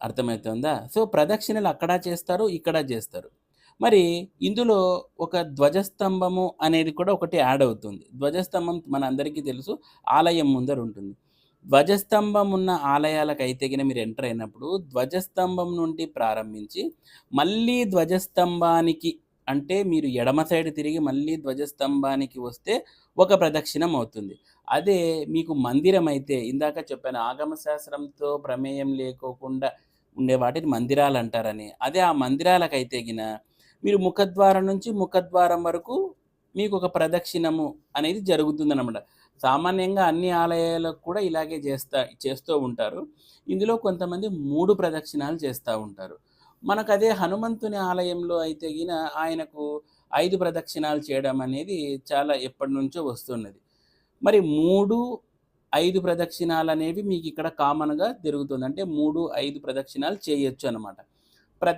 అర్థమవుతుందా సో ప్రదక్షిణలు అక్కడ చేస్తారు ఇక్కడ చేస్తారు. మరి ఇందులో ఒక ధ్వజస్తంభము అనేది కూడా ఒకటి యాడ్ అవుతుంది. ధ్వజస్తంభం మన అందరికీ తెలుసు ఆలయం ముందర ఉంటుంది. ధ్వజస్తంభం ఉన్న ఆలయాలకు అయితే కనుక మీరు ఎంటర్ అయినప్పుడు ధ్వజస్తంభం నుండి ప్రారంభించి మళ్ళీ ధ్వజస్తంభానికి అంటే మీరు ఎడమ సైడ్ తిరిగి మళ్ళీ ధ్వజస్తంభానికి వస్తే ఒక ప్రదక్షిణం అవుతుంది. అదే మీకు మందిరం అయితే ఇందాక చెప్పాను ఆగమ శాస్త్రంతో ప్రమేయం లేకోకుండా ఉండే వాటిని మందిరాలు అంటారని అదే ఆ మందిరాలకైతే గిన మీరు ముఖద్వారం నుంచి ముఖద్వారం వరకు మీకు ఒక ప్రదక్షిణము అనేది జరుగుతుందన్నమాట. సామాన్యంగా అన్ని ఆలయాలకు కూడా ఇలాగే చేస్తా చేస్తూ ఉంటారు. ఇందులో కొంతమంది మూడు ప్రదక్షిణాలు చేస్తూ ఉంటారు. మనకు అదే హనుమంతుని ఆలయంలో అయితే గిన ఆయనకు ఐదు ప్రదక్షిణాలు చేయడం అనేది చాలా ఎప్పటి నుంచో వస్తున్నది. మరి మూడు ఐదు ప్రదక్షిణాలు అనేవి మీకు ఇక్కడ కామన్గా జరుగుతుంది అంటే మూడు ఐదు ప్రదక్షిణాలు చేయొచ్చు అనమాట